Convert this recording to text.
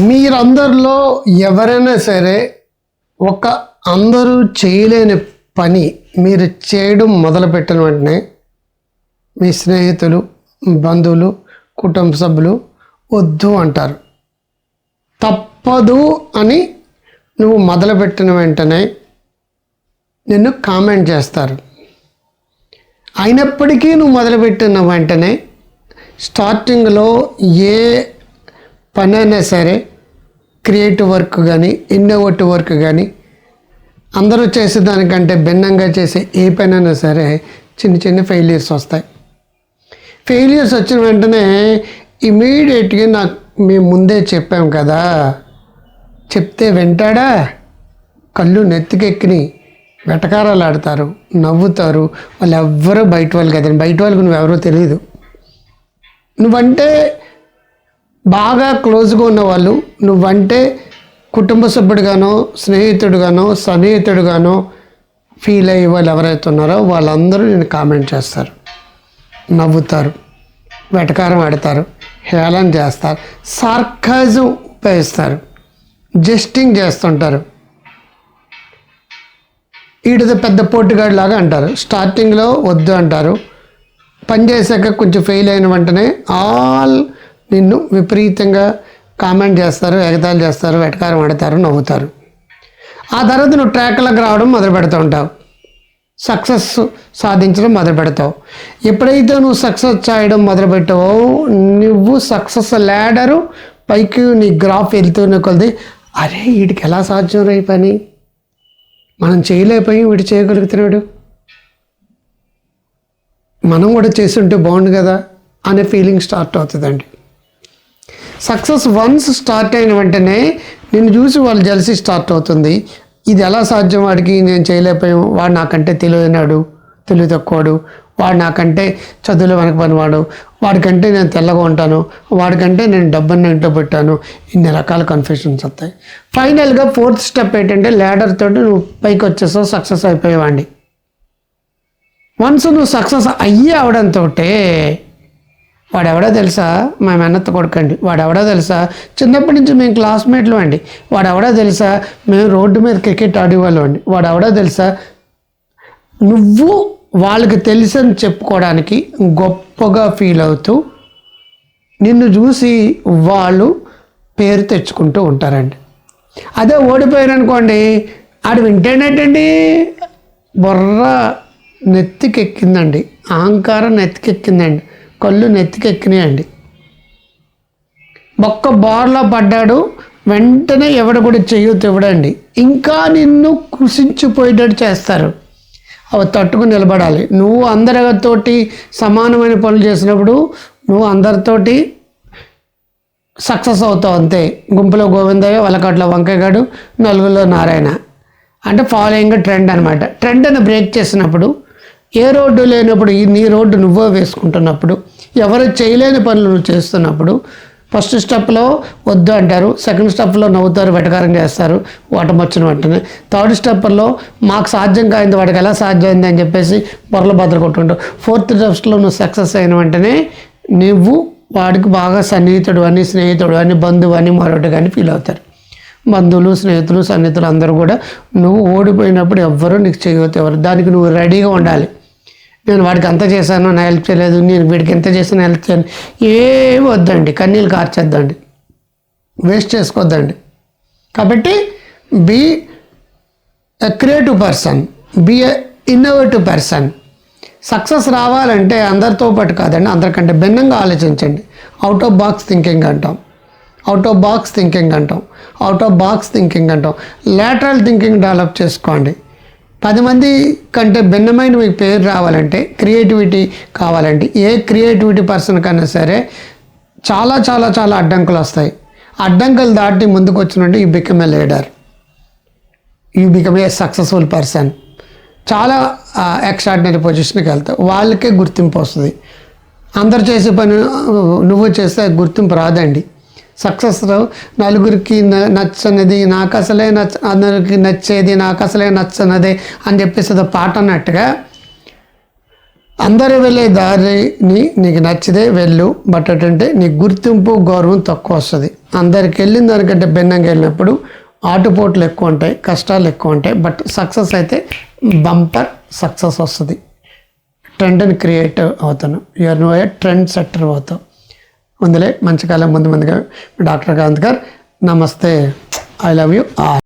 మీరందరిలో ఎవరైనా సరే ఒక అందరూ చేయలేని పని మీరు చేయడం మొదలుపెట్టిన వెంటనే మీ స్నేహితులు బంధువులు కుటుంబ సభ్యులు వద్దు అంటారు. తప్పదు అని నువ్వు మొదలుపెట్టిన వెంటనే నిన్ను కామెంట్ చేస్తారు. అయినప్పటికీ నువ్వు మొదలుపెట్టిన వెంటనే స్టార్టింగ్లో ఏ పని అయినా సరే క్రియేటివ్ వర్క్ కానీ ఇన్నోవేటివ్ వర్క్ కానీ అందరూ చేసే దానికంటే భిన్నంగా చేసే ఏ పనైనా సరే చిన్న చిన్న ఫెయిలియర్స్ వస్తాయి. ఫెయిలియర్స్ వచ్చిన వెంటనే ఇమీడియట్గా నాకు మేము ముందే చెప్పాం కదా. చెప్తే వింటాడా? కళ్ళు నెత్తికెక్కిని వెటకారాలు ఆడతారు నవ్వుతారు వాళ్ళు ఎవ్వరూ బయట వాళ్ళు కదండి. బయట వాళ్ళకి నువ్వెవరో తెలియదు నువ్వంటే బాగా క్లోజ్గా ఉన్నవాళ్ళు నువ్వంటే కుటుంబ సభ్యుడుగానో స్నేహితుడుగానో సన్నిహితుడుగానో ఫీల్ అయ్యే వాళ్ళు ఎవరైతే ఉన్నారో వాళ్ళందరూ నేను కామెంట్ చేస్తారు. నవ్వుతారు. వెటకారం ఆడతారు. హేళన చేస్తారు. సార్కాజం ఉపయోగిస్తారు. జస్టింగ్ చేస్తుంటారు. ఈడిది పెద్ద పోటుగాడు లాగా అంటారు. స్టార్టింగ్లో వద్దు అంటారు. పని చేశాక కొంచెం ఫెయిల్ అయిన వెంటనే ఆల్ నిన్ను విపరీతంగా కామెంట్ చేస్తారు ఎగతాలు చేస్తారు వెటకారం ఆడతారు నవ్వుతారు. ఆ తర్వాత నువ్వు ట్రాక్లకు రావడం మొదలు పెడుతూ ఉంటావు. సక్సెస్ సాధించడం మొదలు పెడతావు. ఎప్పుడైతే నువ్వు సక్సెస్ చేయడం మొదలు పెట్టావో నువ్వు సక్సెస్ ల్యాడరు పైకి నీ గ్రాఫ్ వెళ్తూనే కొలిది అరే వీడికి ఎలా సాధ్యం రే పని? మనం చేయలేకపోయి వీడు చేయగలుగుతున్నాడు మనం కూడా చేస్తుంటే బాగుండు కదా అనే ఫీలింగ్ స్టార్ట్ అవుతుందండి. సక్సెస్ వన్స్ స్టార్ట్ అయిన వెంటనే నిన్ను చూసి వాళ్ళు జలసి స్టార్ట్ అవుతుంది. ఇది ఎలా సాధ్యం? వాడికి నేను చేయలేకపోయాం వాడు నాకంటే తెలియనాడు తెలివి తక్కువడు. వాడు నాకంటే చదువులు వెనక పనివాడు వాడికంటే నేను తెల్లగా ఉంటాను. వాడికంటే నేను డబ్బుని ఇంట్లో పెట్టాను. ఇన్ని రకాల కన్ఫ్యూషన్స్ వస్తాయి. ఫైనల్గా ఫోర్త్ స్టెప్ ఏంటంటే ల్యాడర్ తోటి నువ్వు పైకి వచ్చేసావు సక్సెస్ అయిపోయేవాడిని వన్స్ నువ్వు సక్సెస్ అయ్యి అవడంతో వాడెవడో తెలుసా? మా మెన్నత్త కొడుకండి. వాడెవడో తెలుసా? చిన్నప్పటి నుంచి మేము క్లాస్మేట్లు అండి. వాడెవడో తెలుసా? మేము రోడ్డు మీద క్రికెట్ ఆడేవాళ్ళం అండి. వాడెవడో తెలుసా? నువ్వు వాళ్ళకి తెలుసని చెప్పుకోవడానికి గొప్పగా ఫీల్ అవుతూ నిన్ను చూసి వాళ్ళు పేరు తెచ్చుకుంటూ ఉంటారండి. అదే ఓడిపోయారు అనుకోండి ఆడు వింటేనేటండి బొర్ర నెత్తికెక్కిందండి. అహంకారం నెత్తికెక్కిందండి. కళ్ళు నెత్తికెక్కినాయండి. ఒక్క బార్లో పడ్డాడు వెంటనే ఎవడు కూడా చెయ్యొద్దు ఇవ్వడండి ఇంకా నిన్ను కృషించిపోయేటట్టు చేస్తారు. అవి తట్టుకుని నిలబడాలి. నువ్వు అందరితోటి సమానమైన పనులు చేసినప్పుడు నువ్వు అందరితోటి సక్సెస్ అవుతావు అంతే. గుంపులో గోవిందయ్య వలకట్లో వంకగాడు నలుగులో నారాయణ. అంటే ఫాలోయింగ్ ట్రెండ్ అనమాట ట్రెండ్ని బ్రేక్ చేసినప్పుడు ఏ రోడ్డు లేనప్పుడు ఈ నీ రోడ్డు నువ్వే వేసుకుంటున్నప్పుడు ఎవరు చేయలేని పనులు నువ్వు చేస్తున్నప్పుడు ఫస్ట్ స్టెప్లో వద్దు అంటారు సెకండ్ స్టెప్లో నవ్వుతారు వెటకారం చేస్తారు వాటమొచ్చిన వెంటనే. థర్డ్ స్టెప్లో మాకు సాధ్యం కాయింది వాడికి ఎలా సాధ్యమైంది అని చెప్పేసి బొరల భద్ర కొట్టుంటావు ఫోర్త్ స్టెప్స్లో నువ్వు సక్సెస్ అయిన వెంటనే నువ్వు వాడికి బాగా సన్నిహితుడు అని స్నేహితుడు అని బంధువు అని మరొకటి కానీ ఫీల్ అవుతారు. బంధువులు స్నేహితులు సన్నిహితులు అందరూ కూడా నువ్వు ఓడిపోయినప్పుడు ఎవ్వరూ నీకు చేయవద్దు ఎవరు. దానికి నువ్వు రెడీగా ఉండాలి. నేను వాడికి అంత చేశాను నా హెల్ప్ చేయలేదు నేను వీడికి ఎంత చేశాను హెల్ప్ చేయను. ఏం వద్దండి కన్నీళ్ళు కార్చేద్దండి. వేస్ట్ చేసుకోవద్దండి కాబట్టి be a creative person be a innovative person success రావాలంటే అందరితో పాటు కాదండి అందరికంటే భిన్నంగా ఆలోచించండి. అవుట్ ఆఫ్ బాక్స్ థింకింగ్ అంటాం. అవుట్ ఆఫ్ బాక్స్ థింకింగ్ అంటాం. అవుట్ ఆఫ్ బాక్స్ థింకింగ్ అంటాం. లేటరల్ థింకింగ్ డెవలప్ చేసుకోండి. పది మంది కంటే భిన్నమైన మీకు పేరు రావాలంటే క్రియేటివిటీ కావాలంటే ఏ క్రియేటివిటీ పర్సన్ కన్నా సరే చాలా చాలా చాలా అడ్డంకులు వస్తాయి. అడ్డంకులు దాటి ముందుకు వచ్చినట్టు you become a leader you become a successful person చాలా ఎక్స్ట్రాడినరీ పొజిషన్కి వెళ్తావు. వాళ్ళకే గుర్తింపు వస్తుంది. అందరు చేసే పని నువ్వు చేస్తే గుర్తింపు రాదండి. సక్సెస్ నలుగురికి నచ్చనిది నాకు అసలే నచ్చ అందరికి నచ్చేది నాకు అసలే నచ్చనిది అని చెప్పేసి ఒక పాట అన్నట్టుగా అందరూ వెళ్ళే దారిని నీకు నచ్చితే వెళ్ళు బట్ ఏంటంటే నీ గుర్తింపు గౌరవం తక్కువ వస్తుంది. అందరికి వెళ్ళిన దానికంటే భిన్నంగా వెళ్ళినప్పుడు ఆటుపోట్లు ఎక్కువ ఉంటాయి కష్టాలు ఎక్కువ ఉంటాయి బట్ సక్సెస్ అయితే బంపర్ సక్సెస్ వస్తుంది. ట్రెండ్ని క్రియేట్ అవుతాను. You're no a trend setter అవుతావు. ముందులే మంచి కాలం ముందు ముందుగా. డాక్టర్ కాంత్ గారు నమస్తే. I love you all.